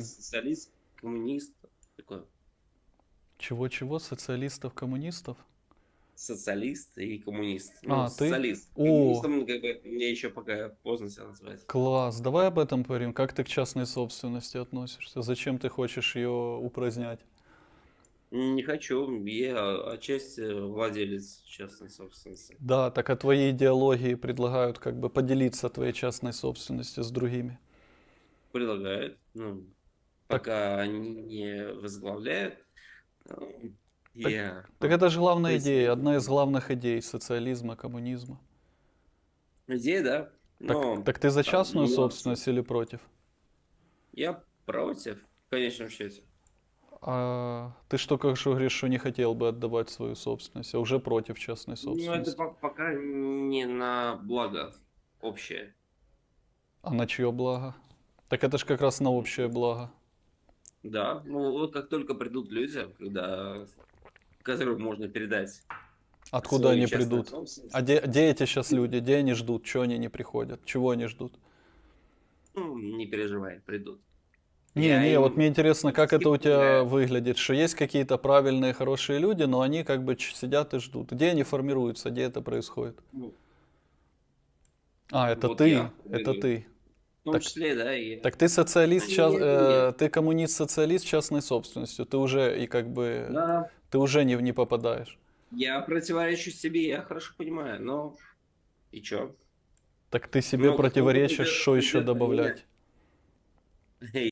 Социалист, коммунист, такой Чего-чего? Социалистов, коммунистов? социалист и коммунист. А, Ну, ты? социалист. О. Коммунистом, как бы, мне еще пока поздно себя называть. Класс. Давай об этом поговорим. Как ты к частной собственности относишься? Зачем ты хочешь ее упразднять? Не хочу, я отчасти владелец частной собственности. Да, так а твои идеологии предлагают как бы поделиться твоей частной собственностью с другими. Предлагают, ну, пока они не возглавляют, ну, я... Так это же главная То есть- идея, одна из главных идей социализма, коммунизма. Идея, да, Так, но так ты за там частную нюансы. собственность или против? я против, в конечном счете. А ты что, как же говоришь, что не хотел бы отдавать свою собственность, а уже против частной Ну, это собственности? по- пока не на благо общее. А на чье благо? Так это же как раз на общее благо. Да, ну вот как только придут люди, когда которым можно передать Откуда они придут? А где, где эти сейчас люди? Где они ждут? Чего они не приходят? Чего они ждут? ну, не переживай, придут. Не, Я не, им вот мне интересно, как это у тебя выглядит, что есть какие-то правильные, хорошие люди, но они как бы сидят и ждут. Где они формируются, где это происходит? Ну, А, это Вот ты, я это ты. В том Так- числе, да, и Так ты социалист, Нет, ча- нет. э, ты коммунист-социалист частной собственностью, ты уже и как бы, да, ты уже не, не попадаешь. я противоречу себе, я хорошо понимаю, но и чё? Так ты себе Ну, противоречишь, что еще добавлять?